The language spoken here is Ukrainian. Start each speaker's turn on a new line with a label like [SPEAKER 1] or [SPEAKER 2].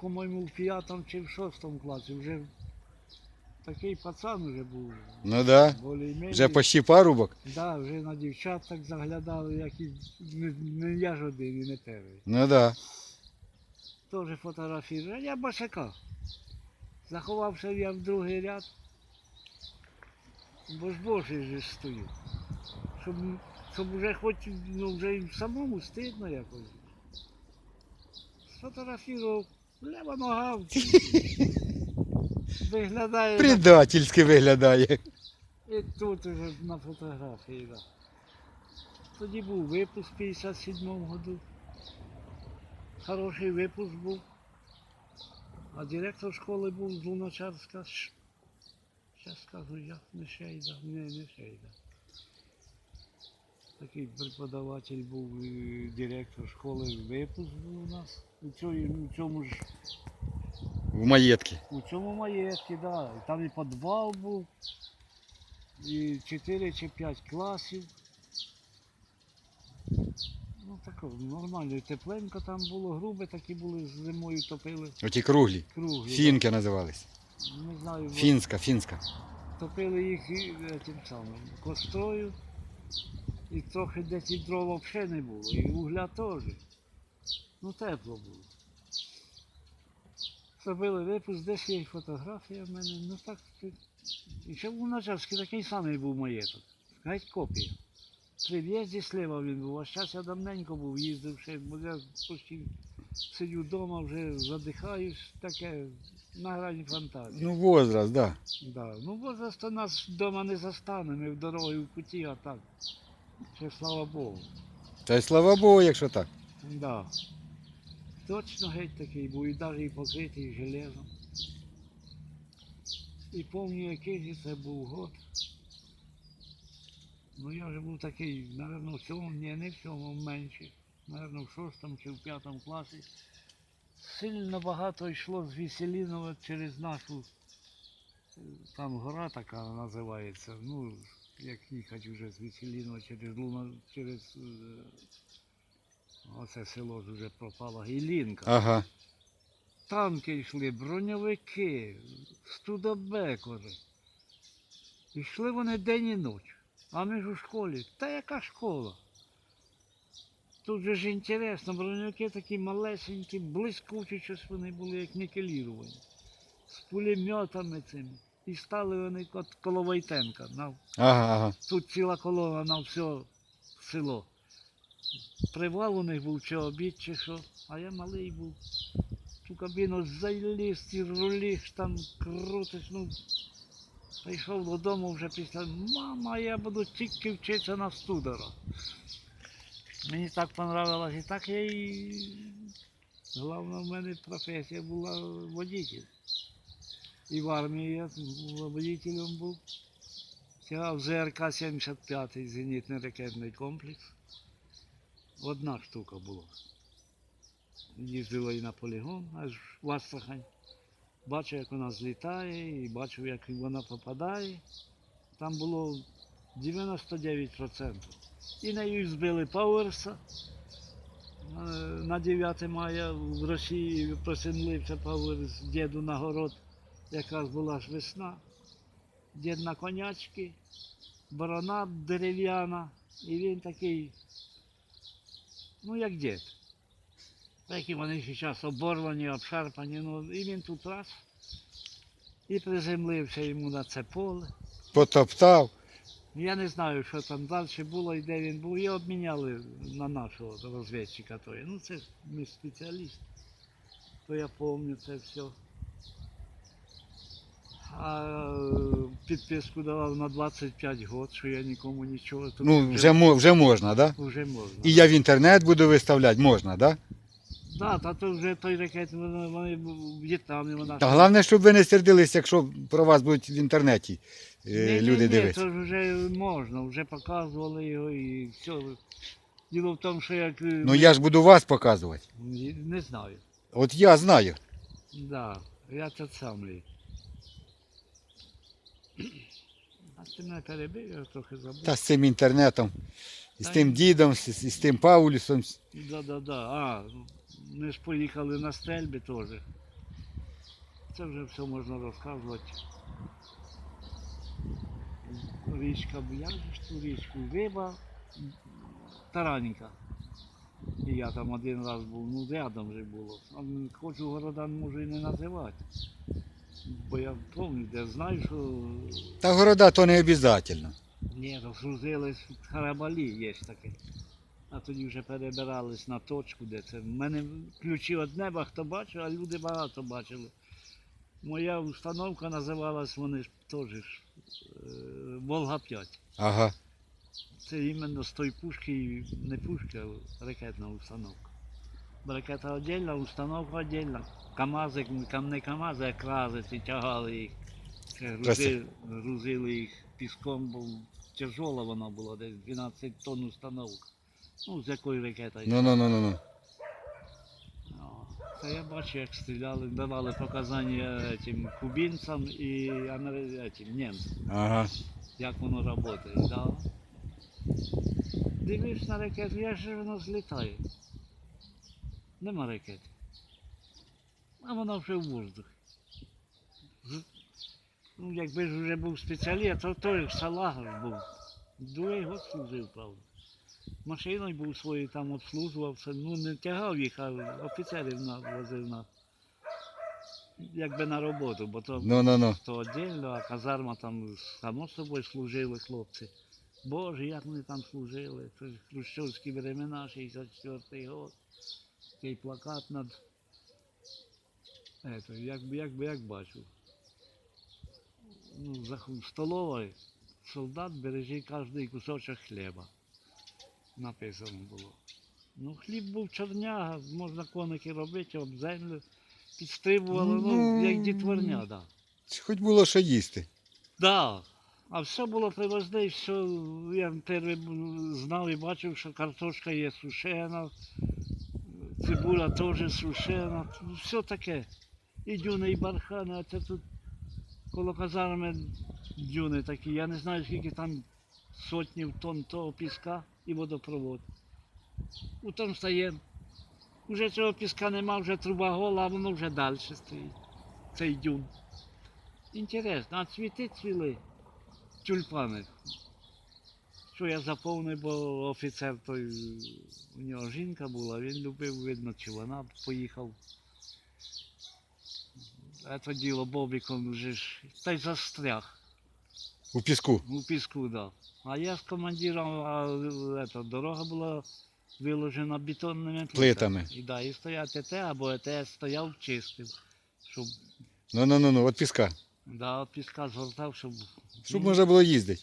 [SPEAKER 1] по-моєму, в п'ятому чи в шостому класі. Вже такий пацан вже був.
[SPEAKER 2] Ну да.
[SPEAKER 1] Более-менее.
[SPEAKER 2] Вже почти парубок.
[SPEAKER 1] Да, вже на дівчат так заглядали, як і не, не я ж один і не перший.
[SPEAKER 2] Ну да.
[SPEAKER 1] Теж фотографірую. А я башака. Заховався я в другий ряд. Бо ж божий же ж стою. Щоб, щоб вже хоч ну, вже самому стидно якось. Сфотографував, лева нога. Виглядає.
[SPEAKER 2] Предательськи виглядає.
[SPEAKER 1] І тут уже на фотографії, да. Тоді був випуск в 57-му году. Хороший випуск був. А директор школи був з Луначарська. Зараз скажу, як не Шейда. Не, не Шейда. Такий преподаватель був директор школи. Випуск був у нас. У цьому, ж
[SPEAKER 2] В маєтки.
[SPEAKER 1] у цьому маєтці, да. І там і підвал був, і 4 чи 5 класів. Ну таке, нормально, і тепленько там було, грубе такі були, з зимою топили
[SPEAKER 2] Оті круглі.
[SPEAKER 1] круглі.
[SPEAKER 2] Фінки називались.
[SPEAKER 1] Не знаю, бо
[SPEAKER 2] Фінська, фінська.
[SPEAKER 1] топили їх і, е, тим самим кострою. І трохи десь і дрова взагалі не було, і вугля теж. Ну тепло було. Зробили випуск, десь є фотографія в мене. Ну так. І ще був Начарський такий самий був маєток. Геть копія. При в'їзді слива він був, а зараз я давненько був, їздив ще, бо я почти сидю вдома, вже задихаюсь, таке на грані фантазії.
[SPEAKER 2] Ну, возраст, да.
[SPEAKER 1] Да. Ну, возраст у нас вдома не застане, ми в дорогі в путі, а так. Ще слава Богу.
[SPEAKER 2] Та й слава Богу, якщо так.
[SPEAKER 1] Да. Точно геть такий був, і навіть покритий железом. І пам'ятаю, який це був год. Ну я вже був такий, напевно, в цьому, ні, не в цьому менше. Напевно, в шостому чи в п'ятому класі. Сильно багато йшло з Веселінова через нашу, е, там гора така називається, ну, як їхати вже з Веселінова через Луна, через е, Оце село ж вже пропало. Гілінка.
[SPEAKER 2] Ага.
[SPEAKER 1] Танки йшли, броньовики, студобекори. Йшли вони день і ніч. А ми ж у школі. Та яка школа? Тут же ж інтересно, броньовики такі малесенькі, блискучі щось вони були, як нікеліровані. З пулеметами цими. І стали вони кот- коло Войтенка.
[SPEAKER 2] Ага, ага.
[SPEAKER 1] Тут ціла колона на все село. Привал у них був чи обід, чи що, а я малий був. Ту кабіну заліз, ці рулі там крутиш, ну. Прийшов додому вже після. Мама, я буду тільки вчитися на студера. Мені так понравилось, і так я і. Головна в мене професія була водитель. І в армії я водителем був. Тягав ЗРК-75 зенітний ракетний комплекс. Одна штука була. Їздила і на полігон, аж в Астрахань. Бачу, як вона злітає, і бачу, як вона попадає. Там було 99%. І нею збили Пауерса. Е, На 9 мая в Росії просинлився Пауерс діду на город. Якраз була ж весна. Дід на конячки, борона дерев'яна, і він такий, ну як дід. Такі вони зараз оборвані, обшарпані, ну і він тут раз і приземлився йому на це поле.
[SPEAKER 2] Потоптав.
[SPEAKER 1] Я не знаю, що там далі було і де він був. Його обміняли на нашого розвідчика. Той. Ну це ж ми спеціаліст. То я пам'ятаю це все. А підписку давав на 25 років, що я нікому нічого. Тут
[SPEAKER 2] Ну, вже, мо- вже можна, да?
[SPEAKER 1] вже можна.
[SPEAKER 2] І я в інтернет буду виставляти, можна, да?
[SPEAKER 1] Да, та то вже той ракет, вони, вони в В'єтнамі вона.
[SPEAKER 2] Та головне, щоб ви не сердились, якщо про вас будуть в інтернеті е,
[SPEAKER 1] Ні-ні-ні,
[SPEAKER 2] люди дивитися.
[SPEAKER 1] Це ж вже можна, вже показували його і все. Діло в тому, що як. е,
[SPEAKER 2] Ну я ж буду вас показувати.
[SPEAKER 1] Ні, Не знаю.
[SPEAKER 2] От я знаю.
[SPEAKER 1] Да, я це самий. А мене перебив, я трохи забув.
[SPEAKER 2] Та з цим інтернетом, і з
[SPEAKER 1] Та
[SPEAKER 2] тим
[SPEAKER 1] ні.
[SPEAKER 2] дідом, з, з тим Паулюсом.
[SPEAKER 1] Да, да, да. А, ми ж поїхали на стрельби теж. це вже все можна розказувати. Річка, ж ту річку? Риба, Таранька. І я там один раз був, ну рядом вже було. А м, хочу города можу і не називати. Бо я пам'ятаю, де знаю, що
[SPEAKER 2] Та города то не обов'язково.
[SPEAKER 1] ні, розгрузились харабалі, є таке. А тоді вже перебирались на точку, де це. В мене ключі від неба, хто бачив, а люди багато бачили. Моя установка називалась, вони ж теж ж, е, Волга 5.
[SPEAKER 2] Ага.
[SPEAKER 1] Це іменно з тої пушки, не пушка, а ракетна установка. Бо Ракета віддільна, установка віддільна. Камази, кам- не камази, а крази, тягали їх. Це Грузи, грузили їх піском, бо тяжола вона була, десь 12 тонн установка. Ну, з якої ракета.
[SPEAKER 2] Ну ну ну ну ну.
[SPEAKER 1] Це я бачу, як стріляли, давали показання цим кубинцям і цим, німцям.
[SPEAKER 2] Ага.
[SPEAKER 1] як воно працює, да? Дивишся на ракету, як же воно злітає. Нема ракети. А вона вже в воздух. Ну, якби ж вже був спеціаліст, то той салагар був. Другий год служив, правда. Машиною був свою там обслужувався, ну не тягав їх, а офіцерів возив на. Якби на роботу, бо то
[SPEAKER 2] Ну ну ну.
[SPEAKER 1] то віддільно, а казарма там само собою служили хлопці. Боже, як вони там служили. Це ж хрущовські времена, 64-й год. Такий плакат над. Ето, як, як, як бачу. Ну, за столовою солдат бережи кожний кусочок хліба. Написано було. Ну, хліб був чорняга, можна коники робити, об землю підстрибували, ну,
[SPEAKER 2] Ну,
[SPEAKER 1] як дітворня, да.
[SPEAKER 2] Хоч було що їсти.
[SPEAKER 1] Да. А все було привозне, все, я знав і бачив, що картошка є сушена, цибуля теж сушена, все таке. І дюни, і бархани, а це тут коло казарми дюни такі. Я не знаю, скільки там сотнів тонн того піска і водопровод. У тому стає. Уже цього піска нема, вже труба гола, а воно вже далі стоїть. Цей дюн. Інтересно, а цвіти цвіли, тюльпани. Що я заповнив, бо офіцер той, у нього жінка була, він любив, видно, чи вона поїхав. А це діло Бобіком вже ж, та й застряг
[SPEAKER 2] У піску.
[SPEAKER 1] у піску, да. А я з командиром, а ето, дорога була виложена бетонними
[SPEAKER 2] Плитами.
[SPEAKER 1] І, да, і стояв ТТ або ЕТС стояв чистив, щоб
[SPEAKER 2] Ну ну ну ну, от піска.
[SPEAKER 1] да, от піска згортав, щоб
[SPEAKER 2] Щоб можна було їздити.